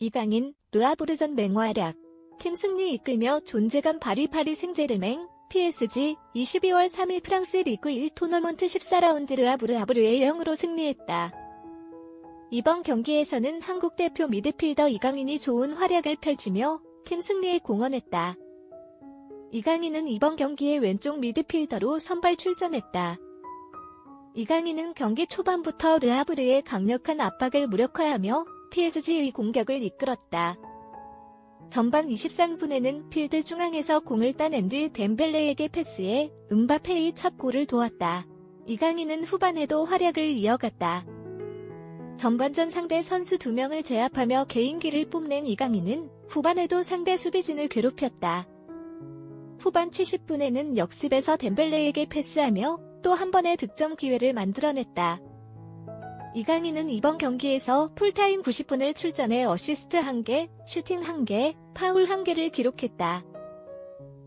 이강인, 르아브르전 맹활약. 팀 승리 이끌며 존재감 발휘 파리 생제르맹, PSG, 22월 3일 프랑스 리그 1 토너먼트 14라운드 르아브르 아브르의 0으로 승리했다. 이번 경기에서는 한국 대표 미드필더 이강인이 좋은 활약을 펼치며 팀 승리에 공헌했다. 이강인은 이번 경기에 왼쪽 미드필더로 선발 출전했다. 이강인은 경기 초반부터 르아브르의 강력한 압박을 무력화하며 PSG의 공격을 이끌었다. 전반 23분에는 필드 중앙에서 공을 따낸 뒤 덴벨레에게 패스해 음바페의 첫 골을 도왔다. 이강인은 후반에도 활약을 이어갔다. 전반전 상대 선수 2명을 제압하며 개인기를 뽐낸 이강인은 후반에도 상대 수비진을 괴롭혔다. 후반 70분에는 역습에서 덴벨레에게 패스하며 또 한 번의 득점 기회를 만들어냈다. 이강인은 이번 경기에서 풀타임 90분을 출전해 어시스트 1개, 슈팅 1개, 파울 1개를 기록했다.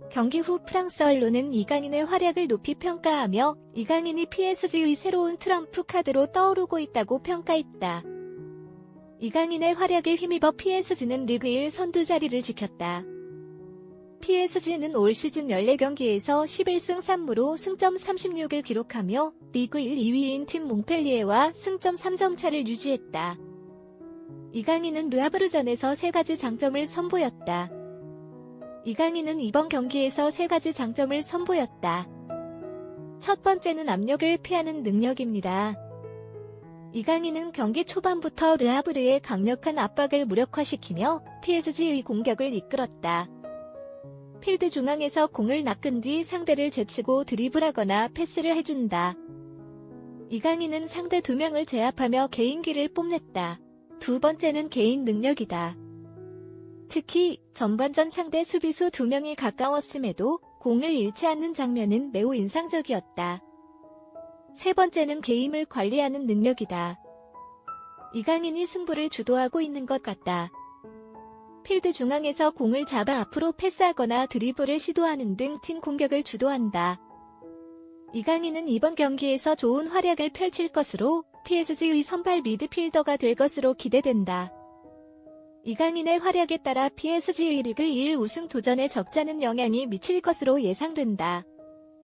경기 후 프랑스 언론은 이강인의 활약을 높이 평가하며 이강인이 PSG의 새로운 트럼프 카드로 떠오르고 있다고 평가했다. 이강인의 활약에 힘입어 PSG는 리그 1 선두 자리를 지켰다. PSG는 올 시즌 14경기에서 11승 3무로 승점 36을 기록하며 리그 1 2위인 팀 몽펠리에와 승점 3점 차를 유지했다. 이강인은 르아브르전에서 세 가지 장점을 선보였다. 이강인은 이번 경기에서 세 가지 장점을 선보였다. 첫 번째는 압력을 피하는 능력입니다. 이강인은 경기 초반부터 르아브르의 강력한 압박을 무력화시키며 PSG의 공격을 이끌었다. 필드 중앙에서 공을 낚은 뒤 상대를 제치고 드리블하거나 패스를 해준다. 이강인은 상대 두 명을 제압하며 개인기를 뽐냈다. 두 번째는 개인 능력이다. 특히 전반전 상대 수비수 두 명이 가까웠음에도 공을 잃지 않는 장면은 매우 인상적이었다. 세 번째는 게임을 관리하는 능력이다. 이강인이 승부를 주도하고 있는 것 같다. 필드 중앙에서 공을 잡아 앞으로 패스하거나 드리블을 시도하는 등 팀 공격을 주도한다. 이강인은 이번 경기에서 좋은 활약을 펼칠 것으로 PSG의 선발 미드필더가 될 것으로 기대된다. 이강인의 활약에 따라 PSG의 리그 1 우승 도전에 적잖은 영향이 미칠 것으로 예상된다.